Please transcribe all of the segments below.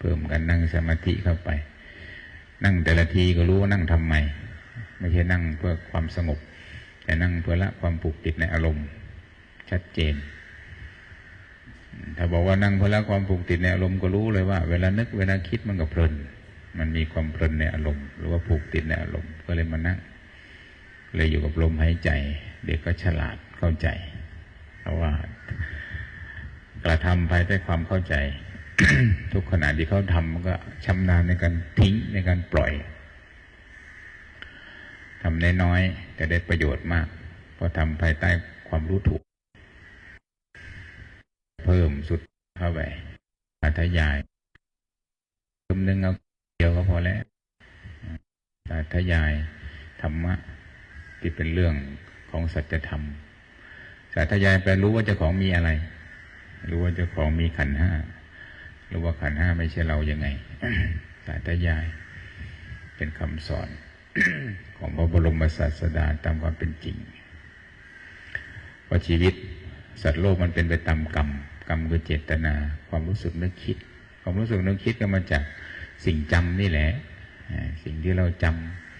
เพิ่มกันนั่งสมาธิเข้าไป นั่งแต่ละทีก็รู้ว่านั่งทำไม ไม่ใช่นั่งเพื่อความสงบ แต่นั่งเพื่อละความผูกติดในอารมณ์ ชัดเจน ถ้าบอกว่านั่งเพื่อละความผูกติดในอารมณ์ก็รู้เลยว่า เวลานึกเวลาคิดมันก็เพลิน มันมีความเพลินในอารมณ์ หรือว่าผูกติดในอารมณ์ก็เลยมานั่งเลยอยู่กับลมหายใจ เด็กก็ฉลาดเข้าใจเพราะว่ากระทำภายใต้ความเข้าใจ ทุกขณะที่เขาทำมันก็ชำนาญในการทิ้งในการปล่อยทำน้อยๆแต่ได้ประโยชน์มาก เพราะทำภายใต้ความรู้ถูก เพิ่มสุดเข้าไปอัธยายเพิ่มหนึ่งเอาเดียวก็พอแล้วอัธยายธรรมะที่เป็นเรื่องของสัจธรรมสาธยายแปลรู้ว่าเจ้าของมีอะไร รู้ว่าเจ้าของมีขันห้า รู้ว่าขันห้าไม่ใช่เรายังไงสาธยาย เป็นคำสอน ของพระบรมศาสดาตามความเป็นจริงว่าชีวิตสัตว์โลกมันเป็นไปตามกรรมกรรมคือเจตนา ความรู้สึกนึกคิด ความรู้สึกนึกคิดก็มาจากสิ่งจำนี่แหละ สิ่งที่เราจ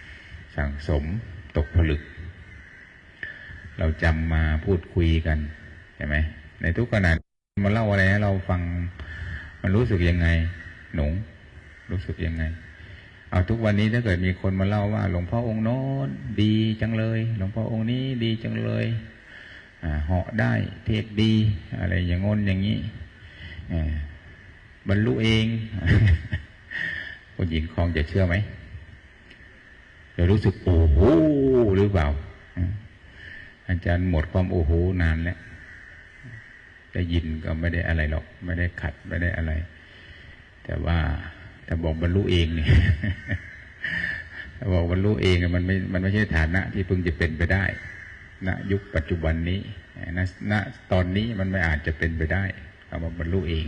ำสั่งสมตกผลึก เราจำมาพูดคุยกันใช่ไหมในทุกขณะมาเล่าอะไรให้เราฟัง มันรู้สึกยังไง หนูรู้สึกยังไง เอาทุกวันนี้ถ้าเกิดมีคนมาเล่าว่า หลวงพ่อองค์โน้นดีจังเลย หลวงพ่อองค์นี้ดีจังเลยเหาะได้เทศดี อะไรอย่างงนอย่างนี้บรรลุเองคนหญิงคลองจะเชื่อไหมจะรู้สึกโอ้โหหรือเปล่าอาจารย์หมดความโอ้โหนานแล้ว ได้ยินก็ไม่ได้อะไรหรอก ไม่ได้ขัดไม่ได้อะไร แต่ว่าถ้าบอกบรรลุเองเนี่ยบอกบรรลุเองมันไม่มันไม่ใช่ฐานะที่พึงจะเป็นไปได้ณยุคปัจจุบันนี้ณณตอนนี้มันไม่อาจจะเป็นไปได้คำว่าบรรลุเอง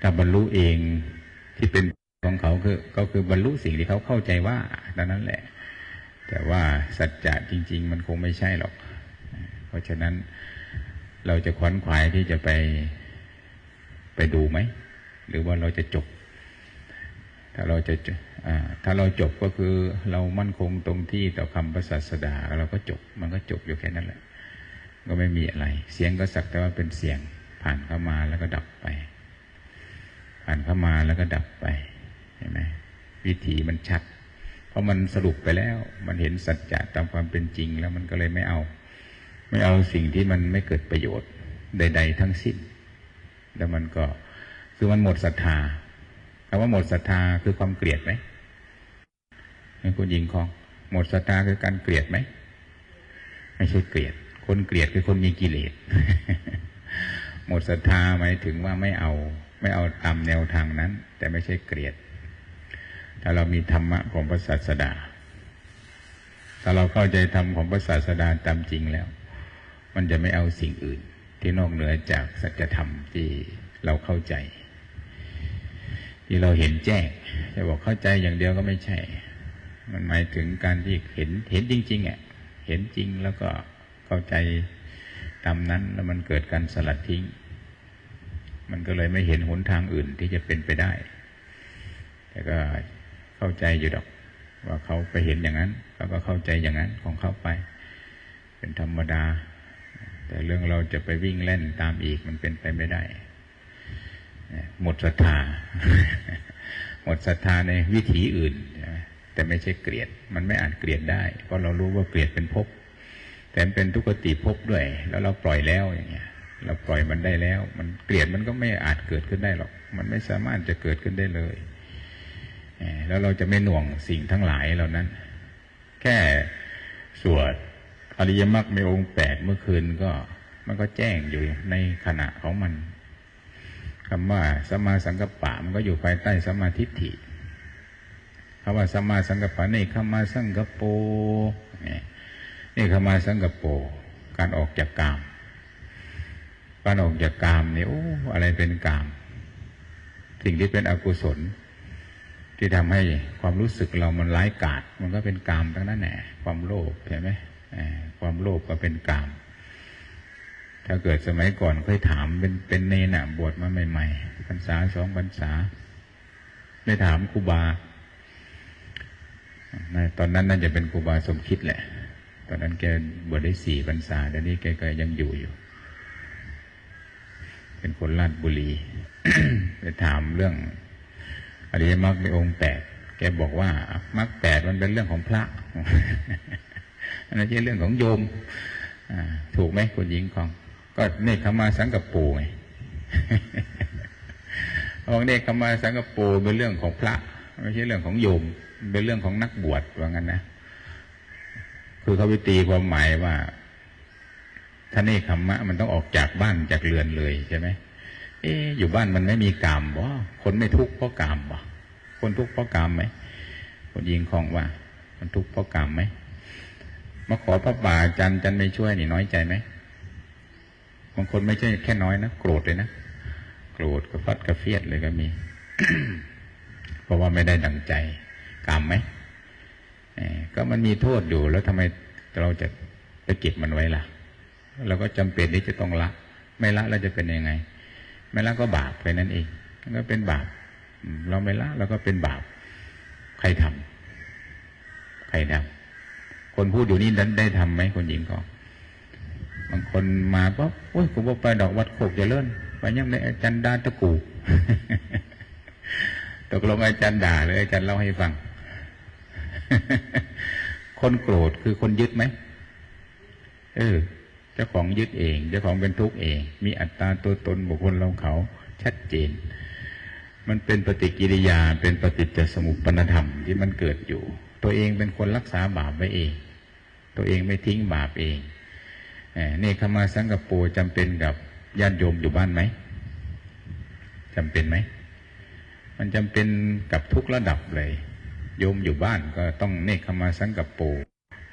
ถ้าบรรลุเองที่เป็นของเขาคือ ก็คือบรรลุสิ่งที่เขาเข้าใจว่าดังนั้นแหละ แต่ว่าสัจจะจริง ๆ มันคงไม่ใช่หรอก เพราะฉะนั้น เราจะขวนขวายที่จะไปไปดูไหม หรือว่าเราจะจบ ถ้าเราจะถ้าเราจบก็คือเรามั่นคงตรงที่ต่อคำพระศาสดาเราก็จบ มันก็จบอยู่แค่นั้นแหละ ก็ไม่มีอะไร เสียงก็สักแต่ว่าเป็นเสียง ผ่านเข้ามาแล้วก็ดับไป ผ่านเข้ามาแล้วก็ดับไปเห็นไหมวิธีมันชัด เพราะมันสรุปไปแล้ว มันเห็นสัจจะตามความเป็นจริงแล้วมันก็เลยไม่เอา ไม่เอาสิ่งที่มันไม่เกิดประโยชน์ใด ๆ ทั้งสิ้น แล้วมันก็คือมันหมดศรัทธาคำว่าหมดศรัทธาคือความเกลียดไหมคุณหญิงของ หมดศรัทธาคือการเกลียดไหมไม่ใช่เกลียด คนเกลียดคือคนมีกิเลส หมดศรัทธาหมายถึงว่าไม่เอา ไม่เอาตามแนวทางนั้น แต่ไม่ใช่เกลียด ถ้าเรามีธรรมะของพระศาสดาถ้าเราเข้าใจธรรมของพระศาสดาตามจริงแล้ว มันจะไม่เอาสิ่งอื่น ที่นอกเหนือจากสัจธรรมที่เราเข้าใจ ที่เราเห็นแจ้งจะบอกเข้าใจอย่างเดียวก็ไม่ใช่ มันหมายถึงการที่เห็นเห็นจริงๆอะเห็นจริงแล้วก็เข้าใจตามนั้นแล้วมันเกิดการสลัดทิ้ง มันก็เลยไม่เห็นหนทางอื่นที่จะเป็นไปได้ แต่ก็เข้าใจอยู่ดอก ว่าเขาไปเห็นอย่างนั้นเขาก็เข้าใจอย่างนั้นของเขาไป เป็นธรรมดา แต่เรื่องเราจะไปวิ่งเล่นตามอีกมันเป็นไปไม่ได้ หมดศรัทธา หมดศรัทธาในวิถีอื่น แต่ไม่ใช่เกลียด มันไม่อาจเกลียดได้ เพราะเรารู้ว่าเกลียดเป็นภพแต่เป็นทุกขติภพด้วย แล้วเราปล่อยแล้วอย่างเงี้ย เราปล่อยมันได้แล้ว มันเกลียดมันก็ไม่อาจเกิดขึ้นได้หรอก มันไม่สามารถจะเกิดขึ้นได้เลยแล้วเราจะไม่หน่วงสิ่งทั้งหลายเหล่านั้น แค่สวด อริยมรรคในองค์แปดเมื่อคืนก็มันก็แจ้งอยู่ในขณะของมันคำว่าสมาสังกัปปะมันก็อยู่ภายใต้สมาธิฏฐิคำว่าสมาสังกัปปะนี่คำมาสังกปโปนี่คำมาสังกปโปการออกจากกาม การออกจากกามนี่โอ้อะไรเป็นกาม สิ่งที่เป็นอกุศล ที่ทำให้ความรู้สึกเรามันร้ายกาจมันก็เป็นกามทั้งนั้นแหละความโลภเห็นไหม ความโลภก็เป็นกาม ถ้าเกิดสมัยก่อนเคยถามเป็นเป็นเนน่ะ บวชมาใหม่ๆพรรษาสองพรรษา ได้ถามครูบาตอนนั้นน่าจะเป็นครูบาสมคิดแหละ ตอนนั้นแกบวชได้สี่พรรษาเดี๋ยวนี้แกก็ยังอยู่อยู่ เป็นคนราชบุรีไปถามเรื่องอริยมรรคในองค์แปดแกบอกว่ามรรคแปดมันเป็นเรื่องของพระ ไม่ใช่เรื่องของโยมถูกไหมคุณหญิงของ ก็เนคขมาสังกปูไงของเนคขมาสังกปูเป็นเรื่องของพระ ไม่ใช่เรื่องของโยม เป็นเรื่องของนักบวชว่างั้นนะคือเขาไปตีความหมายว่าถ้านเนคขมะ มันต้องออกจากบ้านจากเรือนเลยใช่ไหมเอ๊อยู่บ้านมันไม่มีกามบ่คนไม่ทุกข์เพราะกามบ่คนทุกข์เพราะกามไหมคนยิงของว่า มันทุกข์เพราะกามไหม มาขอพระป่าอาจันจันไม่ช่วยนี่น้อยใจไหมบางคนไม่ใช่แค่น้อยนะโกรธเลยนะโกรธกระฟัดกระเฟียดเลยก็มี เพราะว่าไม่ได้ดังใจกรรมไหมก็มันมีโทษอยู่แล้วทำไมเราจะไปเก็บมันไว้ล่ะเราก็จำเป็นที่จะต้องละ ไม่ละเราจะเป็นยังไง ไม่ละก็บาปไปนั่นเองก็เป็นบาปเราไม่ละเราก็เป็นบาป ใครทำใครทำ คนพูดอยู่นี่ดันได้ทำไหมคนหญิงก็บางคนมาปั๊บโอ้ยผมบอไปดอกวัดโคกจะเลื่อนไปยังในอาจารย์ดาตะกูตกลงอาจารย์ด่าเลยอาจารย์เล่าให้ฟัง คนโกรธคือคนยึดไหมเออเจ้าของยึดเองเจ้าของเป็นทุกข์เอง มีอัตตาตัวตนบุคคลเราเขา ชัดเจน มันเป็นปฏิกิริยาเป็นปฏิจจสมุปปนธรรมที่มันเกิดอยู่ ตัวเองเป็นคนรักษาบาปไว้เอง ตัวเองไม่ทิ้งบาปเองเนี่ขมาสังกปูจำเป็นกับญาติโยมอยู่บ้านไหมจำเป็นไหมมันจำเป็นกับทุกระดับเลย โยมอยู่บ้านก็ต้องเนคขมาสังกปู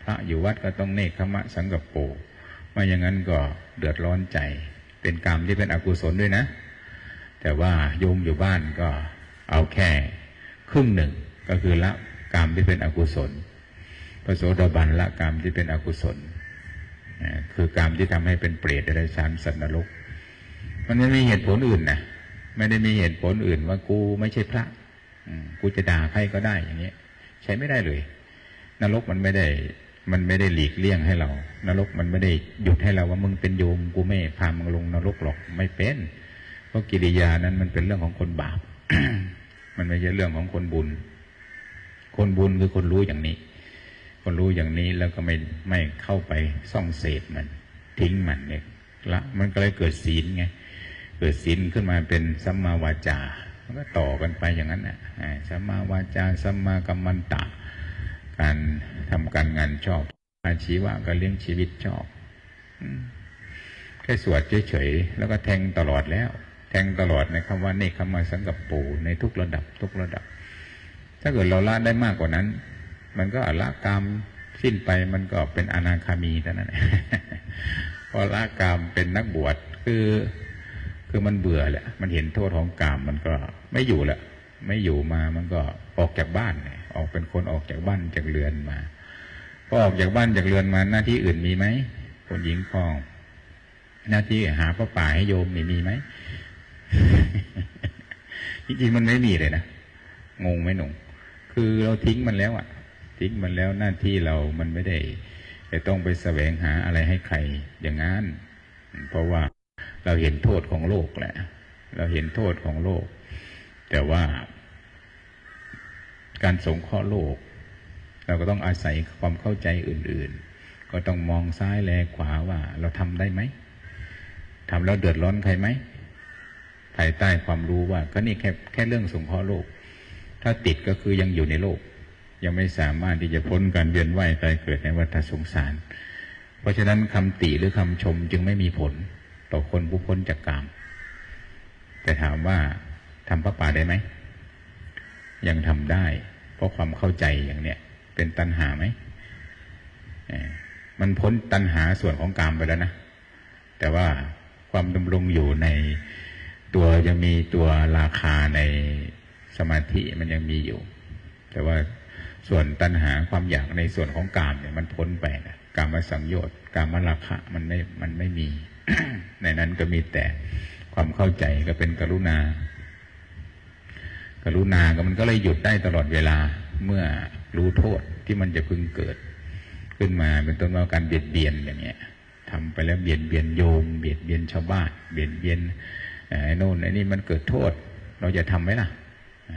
พระอยู่วัดก็ต้องเนคขมะสังกปูไม่อย่างนั้นก็เดือดร้อนใจ เป็นกรรมที่เป็นอกุศลด้วยนะ แต่ว่าโยมอยู่บ้านก็เอาแค่ครึ่งหนึ่งก็คือละกรรมที่เป็นอกุศล พระโสดาบันละกรรมที่เป็นอกุศลคือกรรมที่ทำให้เป็นเปรตในชั้นสัตว์นรกมันไม่มีเหตุผลอื่นนะไม่ได้มีเหตุผลอื่นว่ากูไม่ใช่พระกูจะด่าใครก็ได้อย่างนี้ใช้ไม่ได้เลย นรกมันไม่ได้ มันไม่ได้หลีกเลี่ยงให้เรา นรกมันไม่ได้หยุดให้เราว่ามึงเป็นโยมกูไม่พามึงลงนรกหรอกไม่เป็นเพราะกิริยานั้นมันเป็นเรื่องของคนบาปมันไม่ใช่เรื่องของคนบุญ คนบุญคือคนรู้อย่างนี้ คนรู้อย่างนี้แล้วก็ไม่ไม่เข้าไปซ่องเสพมัน ทิ้งมันเนี่ยละมันก็เลยเกิดศีลไงเกิดศีลขึ้นมาเป็นสัมมาวาจา มันก็ต่อกันไปอย่างนั้นแหละสัมมาวาจาสัมมากัมมันตะ การทำการงานชอบ อาชีวะก็เลี้ยงชีวิตชอบแค่สวดเฉยๆแล้วก็แทงตลอดแล้ว แทงตลอดในคำว่าเนคขมาสังกับปูในทุกระดับทุกระดับ ถ้าเกิดเราละได้มากกว่านั้น มันก็ละกรรมสิ้นไปมันก็เป็นอนาคามีเท่านั้นพอละกรรมเป็นนักบวชคือคือมันเบื่อแหละ มันเห็นโทษของกรรมมันก็ไม่อยู่ละไม่อยู่มามันก็ออกจากบ้านออกเป็นคนออกจากบ้านจากเรือนมาพอออกจากบ้านจากเรือนมาหน้าที่อื่นมีไหมคนหญิงคอง หน้าที่หาพระป่าให้โยมมีมีไหมจริงๆมันไม่มีเลยนะงงไหมหนุ่มคือเราทิ้งมันแล้วอะ ทิ้งมันแล้วหน้าที่เรามันไม่ได้จะต้องไปแสวงหาอะไรให้ใครอย่างนั้นเพราะว่าเราเห็นโทษของโลกแหละ เราเห็นโทษของโลก แต่ว่าการสงเคราะห์โลก เราก็ต้องอาศัยความเข้าใจอื่น ๆ ก็ต้องมองซ้ายแลขวาว่า เราทำได้ไหมทำแล้วเดือดร้อนใครไหมภายใต้ความรู้ว่า ก็นี่แค่แค่เรื่องสงเคราะห์โลก ถ้าติดก็คือยังอยู่ในโลก ยังไม่สามารถที่จะพ้นการเวียนว่ายตายเกิดในวัฏสงสาร เพราะฉะนั้นคำติหรือคำชมจึงไม่มีผล ต่อคนผู้พ้นจากกาม แต่ถามว่าทำพระป่าได้ไหม ยังทำได้ เพราะความเข้าใจอย่างเนี้ยเป็นตัณหาไหม มันพ้นตัณหาส่วนของกามไปแล้วนะ แต่ว่าความดำรงอยู่ในตัวยังมีตัวราคาในสมาธิมันยังมีอยู่ แต่ว่า ส่วนตัณหาความอยากในส่วนของกามเนี่ยมันพ้นไปนะกามมาสังโยชน์กามมาราคะมันไม่มันไม่มี ในนั้นก็มีแต่ความเข้าใจก็เป็นกรุณา กรุณาก็มันก็เลยหยุดได้ตลอดเวลาเมื่อรู้โทษที่มันจะพึงเกิด ขึ้นมาเป็นต้นว่าการเบียดเบียนอย่างเงี้ยทำไปแล้วเบียดเบียนโยม เบียดเบียนชาวบ้าน เบียดเบียนไอ้โน่นไอ้นี่มันเกิดโทษ เราจะทำไหมล่ะ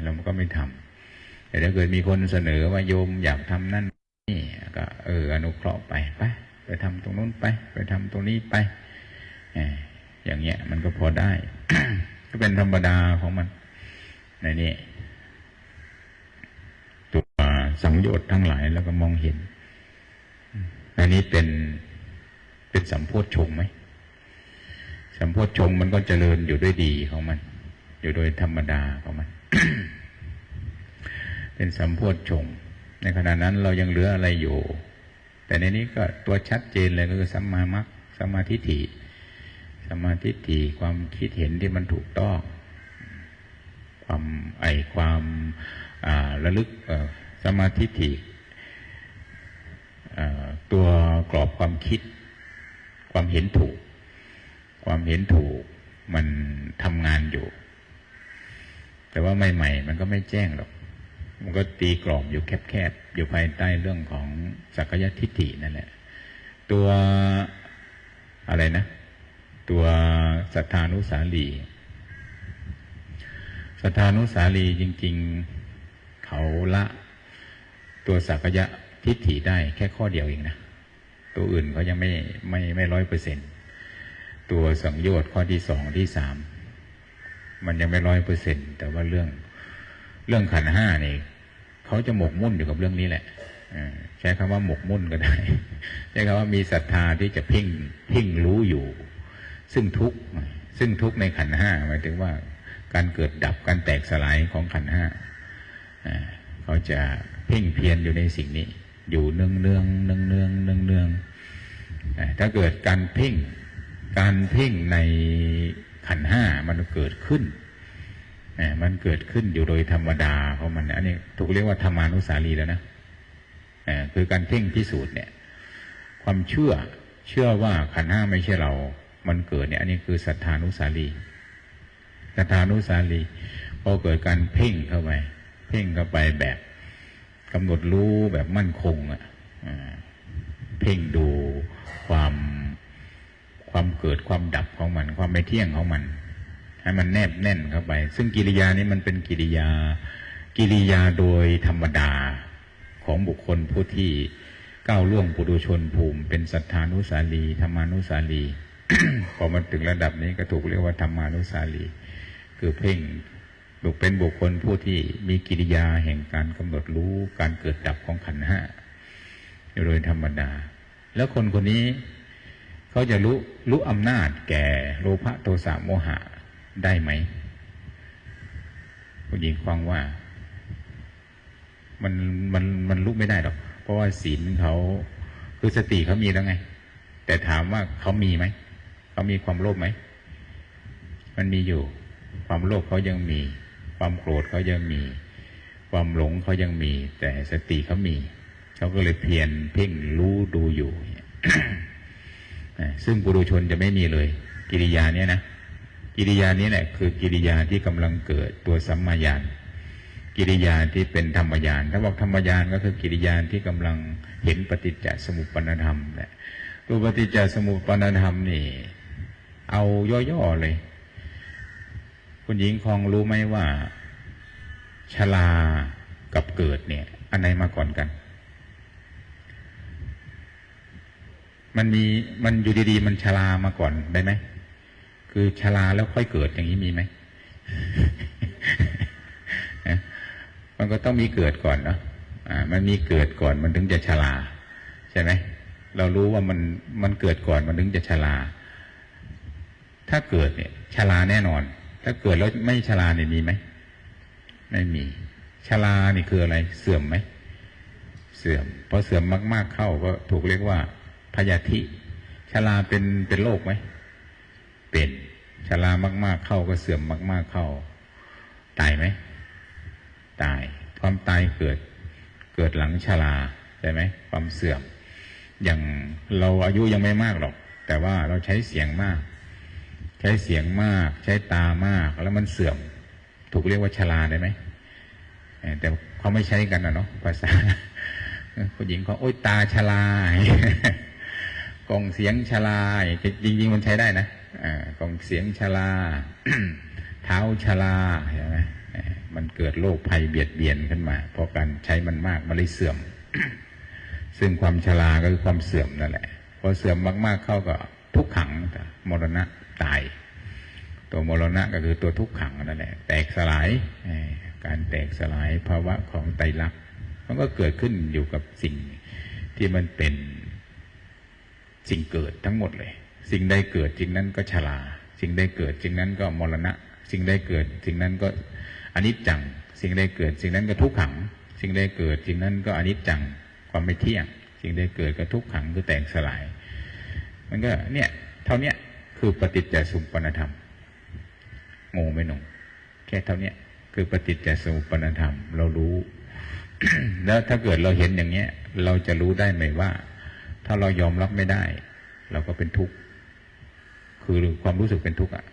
เราก็ไม่ทำ แต่ถ้าเกิดมีคนเสนอว่าโยมอยากทำนั่นนี่ก็เอออนุเคราะห์ไปไปไปทำตรงนู้นไป ไปทำตรงนี้ไปอย่างเงี้ย มันก็พอได้ ก็เป็นธรรมดาของมันในนี้ตัวสังโยชน์ทั้งหลายแล้วก็มองเห็นอันนี้เป็นเป็นสัมโพธชงไหมสัมโพธชงมันก็เจริญอยู่ด้วยดีของมัน อยู่โดยธรรมดาของมัน เป็นสัมโพธชงในขณะนั้นเรายังเหลืออะไรอยู่ แต่ในนี้ก็ตัวชัดเจนเลยก็คือสัมมามัคสัมมาทิฏฐิสัมมาทิฏฐิความคิดเห็นที่มันถูกต้อง ความไอความระลึกสมาธิฐิตัวกรอบความคิด ความเห็นถูก ความเห็นถูกมันทำงานอยู่ แต่ว่าใหม่ ๆ มันก็ไม่แจ้งหรอก มันก็ตีกรอบอยู่แคบๆอยู่ภายใต้เรื่องของสักยทิฏฐินั่นแหละ ตัวอะไรนะ ตัวสัทธานุสาลีสัทธานุสาลีจริง ๆเขาละ ตัวสักยะทิฏฐิได้แค่ข้อเดียวเองนะ ตัวอื่นเขายังไม่ไม่ไม่ร้อยเปอร์เซ็นตัวสังโยชน์ข้อที่สองที่สามมันยังไม่ร้อยเปอร์เซ็นแต่ว่าเรื่อง เรื่องขันห้านี่เขาจะหมกมุ่นอยู่กับเรื่องนี้แหละใช้คำว่าหมกมุ่นก็ได้ ใช้คำว่ามีศรัทธาที่จะเพ่งเพ่งรู้อยู่ ซึ่งทุกซึ่งทุกในขันห้าหมายถึงว่าการเกิดดับการแตกสลายของขันห้าเขาจะเพ่งเพียรอยู่ในสิ่งนี้ อยู่เนืองเนืองเนืองเนืองเนืองเนืองถ้าเกิดการเพ่ง การเพ่งในขันห้ามันเกิดขึ้น มันเกิดขึ้นอยู่โดยธรรมดาของมัน อันนี้ถูกเรียกว่าธรรมานุสารีแล้วนะคือการเพ่งพิสูจน์เนี่ย ความเชื่อเชื่อว่าขันห้าไม่ใช่เรา มันเกิดเนี่ย อันนี้คือศรัทธานุสารีศรัทธานุสาลีพอเกิดการเพ่งเข้าไปเพ่งเข้าไปแบบกำหนดรู้แบบมั่นคงอะเพ่งดูความความเกิดความดับของมัน ความไม่เที่ยงของมัน ให้มันแนบแน่นเข้าไป ซึ่งกิริยานี้มันเป็นกิริยา กิริยาโดยธรรมดาของบุคคลผู้ที่ก้าวล่วงปุถุชนภูมิ เป็นสัทธานุสาลีธรรมานุสาลีพอมาถึงระดับนี้ก็ถูกเรียกว่าธรรมานุสาลี คือเพ่งบุกเป็นบุคคลผู้ที่มีกิริยาแห่งการกำหนดรู้การเกิดดับของขันห้าโดยธรรมดา แล้วคนคนนี้ เขาจะรู้รู้อำนาจแก่โลภะโทสะโมหะ ได้ไหมคุณหญิงฟังว่า มันมันมันรู้ไม่ได้หรอก เพราะว่าศีลเขาคือสติเขามีแล้วไง แต่ถามว่าเขามีไหม เขามีความโลภไหม มันมีอยู่ ความโลภเขายังมี ความโกรธเขายังมี ความหลงเขายังมี แต่สติเขามี เขาก็เลยเพียรเพ่งรู้ดูอยู่ซึ่งปุถุชนจะไม่มีเลย กิริยาเนี้ยนะ กิริยานี้แหละคือกิริยาที่กำลังเกิดตัวสัมมาญาณกิริยาที่เป็นธรรมญาณถ้าบอกธรรมญาณก็คือกิริยาที่กำลังเห็นปฏิจจสมุปปนธรรมแหละตัวปฏิจจสมุปปนธรรมนี่ เอาย่อๆเลย คุณหญิงคองรู้ไหมว่าชลากับเกิดเนี่ย อันไหนมาก่อนกัน มันมีมันอยู่ดีๆ มันชลามาก่อนได้ไหม คือชลาแล้วค่อยเกิดอย่างนี้มีไหมมันก็ต้องมีเกิดก่อนเนาะอ่ามันมีเกิดก่อนมันถึงจะชลาใช่ไหมเรารู้ว่ามันมันเกิดก่อนมันถึงจะชลาถ้าเกิดเนี่ยชลาแน่นอน ถ้าเกิดแล้วไม่ชราเนี่ยมีไหมไม่มีชรานี่คืออะไร เสื่อมไหมเสื่อมพอเสื่อมมาก ๆเข้าก็ถูกเรียกว่าพยาธิชราเป็นเป็นโรคไหม เป็นชรามาก ๆ เข้าก็เสื่อมมาก ๆ เข้า ตายไหม ตาย ความตายเกิด เกิดหลังชราใช่ไหม ความเสื่อม อย่างเราอายุยังไม่มากหรอก แต่ว่าเราใช้เสียงมาก ใช้เสียงมาก ใช้ตามาก แล้วมันเสื่อม ถูกเรียกว่าชราได้ไหม แต่เขาไม่ใช้กันนะเนาะ ภาษาผู้หญิงเขาโอ้ยตาชรากล่องเสียงชราจริงๆมันใช้ได้นะ อ่ากองเสียงชราเท้าชราใช่ไหมมันเกิดโรคภัยเบียดเบียนขึ้นมา เพราะการใช้มันมากมันเลยเสื่อม ซึ่งความชราก็คือความเสื่อมนั่นแหละพอเสื่อมมากๆเข้าก็ทุกขังมรณะตาย ตัวมรณะก็คือตัวทุกขังนั่นแหละ แตกสลายการแตกสลายภาวะของไตรลักษณ์มันก็เกิดขึ้นอยู่กับสิ่งที่มันเป็นสิ่งเกิดทั้งหมดเลย สิ่งใดเกิดจริงนั้นก็ชราสิ่งใดเกิดจริงนั้นก็มรณะ สิ่งใดเกิดสิ่งนั้นก็อนิจจัง สิ่งใดเกิดสิ่งนั้นก็ทุกขัง สิ่งใดเกิดสิ่งนั้นก็อนิจจังความไม่เที่ยง สิ่งใดเกิดก็ทุกขังคือแตกสลาย มันก็เนี่ยเท่าเนี้ยคือปฏิจจสมุปนธรรมงงไหมหนุ่มแค่เท่าเนี้ยคือปฏิจจสมุปนธรรม เรารู้ แล้วถ้าเกิดเราเห็นอย่างเนี้ย เราจะรู้ได้ไหมว่า ถ้าเรายอมรับไม่ได้ เราก็เป็นทุกข์ คือความรู้สึกเป็นทุกข์อะ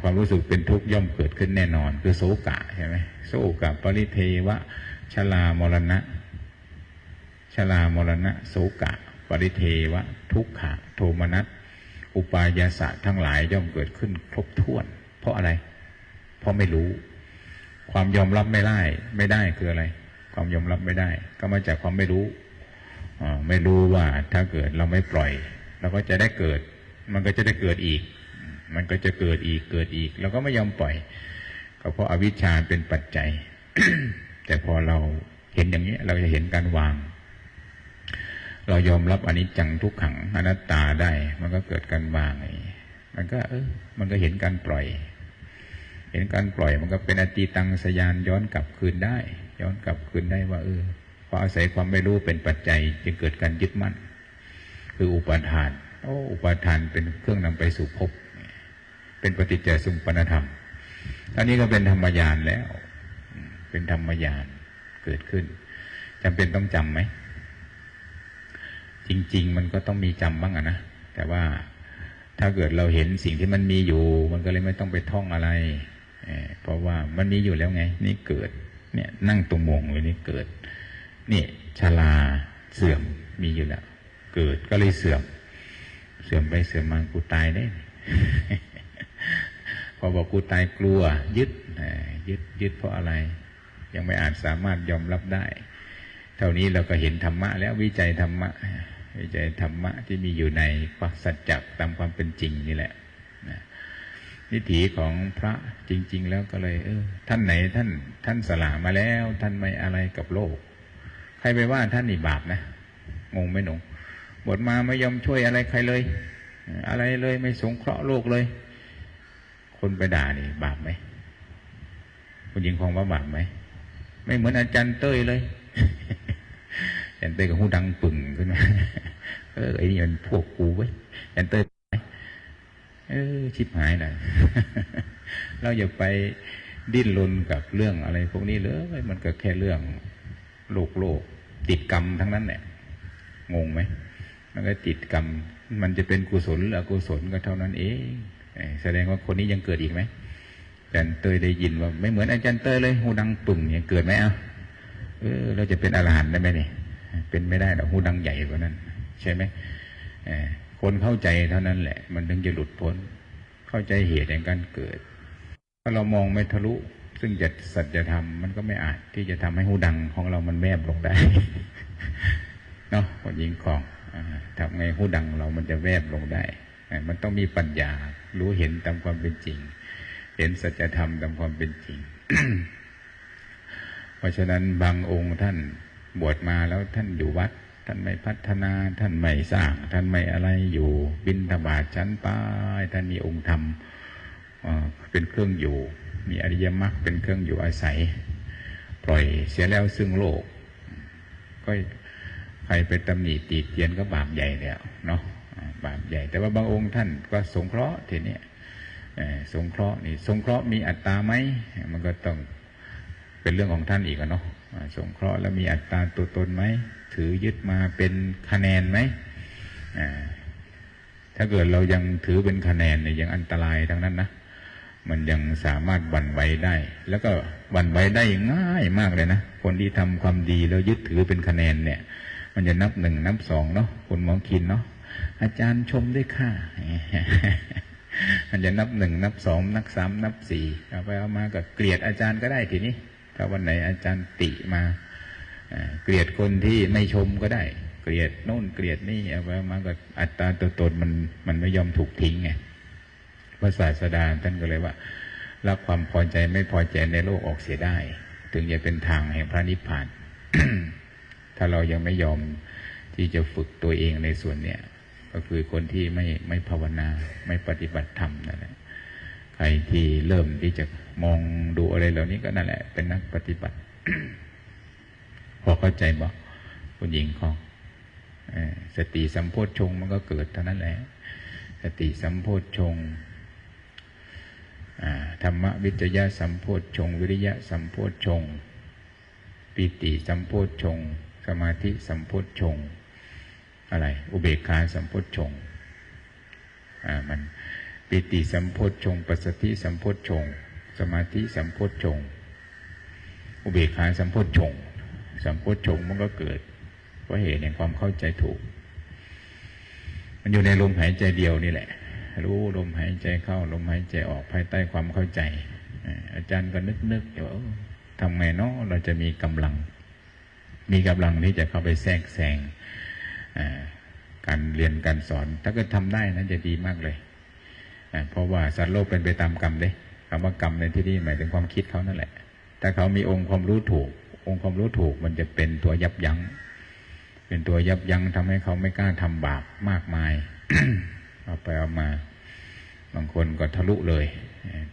ความรู้สึกเป็นทุกข์ย่อมเกิดขึ้นแน่นอน คือโศกะใช่ไหมโศกะปริเทวะชลามรณะชลามรณะโศกะ ปริเทวะ ทุกขะ โทมนัสอุปายาสะทั้งหลายย่อมเกิดขึ้นครบถ้วน เพราะอะไร เพราะไม่รู้ ความยอมรับไม่ได้ ไม่ได้คืออะไร ความยอมรับไม่ได้ ก็มาจากความไม่รู้ไม่รู้ว่าถ้าเกิดเราไม่ปล่อย เราก็จะได้เกิด มันก็จะได้เกิดอีก มันก็จะเกิดอีกเกิดอีก เราก็ไม่ยอมปล่อย ก็เพราะอาวิชชาเป็นปัจจัย แต่พอเราเห็นอย่างนี้เราจะเห็นการวาง เรายอมรับอนิจจังทุกขังอนัตตาได้ มันก็เกิดการวางไงมันก็ เออ มันก็เห็นการปล่อย เห็นการปล่อยมันก็เป็นอติตังสยานย้อนกลับคืนได้ ย้อนกลับคืนได้ว่า เออเพราะอาศัยความไม่รู้เป็นปัจจัยจึงเกิดการยึดมั่น คืออุปาทาน โอ้อุปาทานเป็นเครื่องนำไปสู่ภพเป็นปฏิจจสมุปนธรรมอันนี้ก็เป็นธรรมยานแล้ว เป็นธรรมยานเกิดขึ้นจำเป็นต้องจำไหม จริง ๆ มันก็ต้องมีจำบ้างอะนะ แต่ว่าถ้าเกิดเราเห็นสิ่งที่มันมีอยู่ มันก็เลยไม่ต้องไปท่องอะไรเพราะว่ามันมีอยู่แล้วไง นี่เกิด เนี่ยนั่งตรงมงเลยนี่เกิด นี่ชราเสื่อมมีอยู่แล้ว เกิดก็เลยเสื่อม เสื่อมไปเสื่อมมากูตายได้ พอบอกกูตายกลัว ยึดยึดยึดเพราะอะไร ยังไม่อาจสามารถยอมรับได้ เท่านี้เราก็เห็นธรรมะ แล้ววิจัยธรรมะ วิจัยธรรมะที่มีอยู่ในปัสัจจ์ตามความเป็นจริงนี่แหละนะวิถีของพระจริง ๆ แล้วก็เลย เออ ท่านไหนท่านท่านสละมาแล้ว ท่านไม่อะไรกับโลก ใครไปว่าท่านนี่บาปนะงงไหมหนู บทมาไม่ยอมช่วยอะไรใครเลย อะไรเลยไม่สงเคราะห์โลกเลย คนไปด่านี่บาปไหมคุณหญิงคองว่าบาปไหมไม่เหมือนอาจารย์เต้ยเลยอาจารย์เต้ยกับหูดังปึ่งขึ้นมาเออไอ้นี่มันพวกกูเว้ยอาจารย์เต้ยเออชิบหายเลยเราอย่าไปดิ้นรนกับเรื่องอะไรพวกนี้เลยมันก็แค่เรื่องโลกโลกติดกรรมทั้งนั้นแหละงงไหม มันก็ติดกรรม มันจะเป็นกุศลหรืออกุศลก็เท่านั้นเองแสดงว่าคนนี้ยังเกิดอีกไหมอาจารย์เตยได้ยินว่า ไม่เหมือนอาจารย์เตยเลยหูดังปึ่งเนี่ยเกิดไหมเอ้าเออเราจะเป็นอรหันต์ได้ไหมเนี่ยเป็นไม่ได้หรอกหูดังใหญ่กว่านั้น ใช่ไหมคนเข้าใจเท่านั้นแหละ มันถึงจะหลุดพ้น เข้าใจเหตุแห่งการเกิด ถ้าเรามองไม่ทะลุซึ่งจะสัจธรรมมันก็ไม่อาจที่จะทำให้หูดังของเรามันแวบลงได้ เนาะคนยิงของอ่า ทำไงหูดังเรามันจะแวบลงได้ มันต้องมีปัญญา รู้เห็นตามความเป็นจริง เห็นสัจธรรมตามความเป็นจริง เพราะฉะนั้นบางองค์ท่านบวชมาแล้วท่านอยู่วัด ท่านไม่พัฒนา ท่านไม่สร้าง ท่านไม่อะไรอยู่บินธบาตชั้นป้ายท่านมีองค์ธรรมเป็นเครื่องอยู่ มีอริยมรรคเป็นเครื่องอยู่อาศัย ปล่อยเสียแล้วซึ่งโลก ก็ ใครไปตำหนิตีเตียนก็บาปใหญ่แล้วเนาะบาปใหญ่ แต่ว่าบางองค์ท่านก็สงเคราะห์ทีนี้สงเคราะห์นี่สงเคราะห์มีอัตตาไหมมันก็ต้องเป็นเรื่องของท่านอีกเนาะสงเคราะห์แล้วมีอัตตาตัวตนไหมถือยึดมาเป็นคะแนนไหมถ้าเกิดเรายังถือเป็นคะแนนเนี่ยยังอันตรายทั้งนั้นนะมันยังสามารถบั่นไหวได้ แล้วก็บั่นไหวได้ง่ายมากเลยนะคนที่ทำความดีแล้วยึดถือเป็นคะแนนเนี่ย มันจะนับหนึ่งนับสองเนาะคุณหมอคินเนาะอาจารย์ชมด้วยค่ะมันจะนับหนึ่งนับสองนับสามนับสี่เอาไปเอามาก็เกลียดอาจารย์ก็ได้ทีนี้ ถ้าวันไหนอาจารย์ติมาเกลียดคนที่ไม่ชมก็ได้ เกลียดโน่นเกลียดนี่เอาไปเอามาก็อัตราตัวตนมันมันไม่ยอมถูกทิ้งไงพระศาสดาท่านก็เลยว่ารับความพอใจไม่พอใจในโลกออกเสียได้ ถึงจะเป็นทางแห่งพระนิพพาน ถ้าเรายังไม่ยอมที่จะฝึกตัวเองในส่วนเนี้ยก็คือคนที่ไม่ไม่ภาวนาไม่ปฏิบัติธรรมนั่นแหละใครที่เริ่มที่จะมองดูอะไรเหล่านี้ก็นั่นแหละ เป็นนักปฏิบัติ พอเข้าใจบอกคุณหญิงของสติสัมโพชฌงมันก็เกิดเท่านั้นแหละ สติสัมโพชฌงธรรมวิจยะสัมโพชฌงวิริยะสัมโพชฌงปิติสัมโพชฌง สมาธิสัมโพชฌงค์อะไร อุเบกขาสัมโพชฌงค์อ่ามันปิติสัมโพชฌงค์ปัสสติสัมโพชฌงค์สมาธิสัมโพชฌงค์อุเบกขาสัมโพชฌงค์สัมโพชฌงค์มันก็เกิดเพราะเหตุแห่งความเข้าใจถูก มันอยู่ในลมหายใจเดียวนี่แหละ รู้ลมหายใจเข้าลมหายใจออกภายใต้ความเข้าใจ อาจารย์ก็นึกนึกอยู่ว่าทำไงเนาะเราจะมีกำลัง มีกำลังที่จะเข้าไปแทรกแซงการเรียนการสอน ถ้าเก็ทำได้นะจะดีมากเลย เพราะว่าสัตว์โลกเป็นไปตามกรรมเด้คำว่ากรรมในที่นี้หมายถึงความคิดเขานั่นแหละ ถ้าเขามีองค์ความรู้ถูก องค์ความรู้ถูกมันจะเป็นตัวยับยั้ง เป็นตัวยับยั้งทำให้เขาไม่กล้าทำบาปมากมาย เอาไปเอามา บางคนก็ทะลุเลย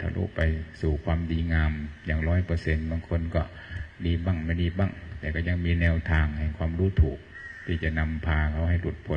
ทะลุไปสู่ความดีงามอย่างร้อยเปอร์เซ็นบางคนก็ดีบ้างไม่ดีบ้าง แต่ก็ยังมีแนวทางแห่งความรู้ถูก ที่จะนำพาเขาให้หลุดพ้น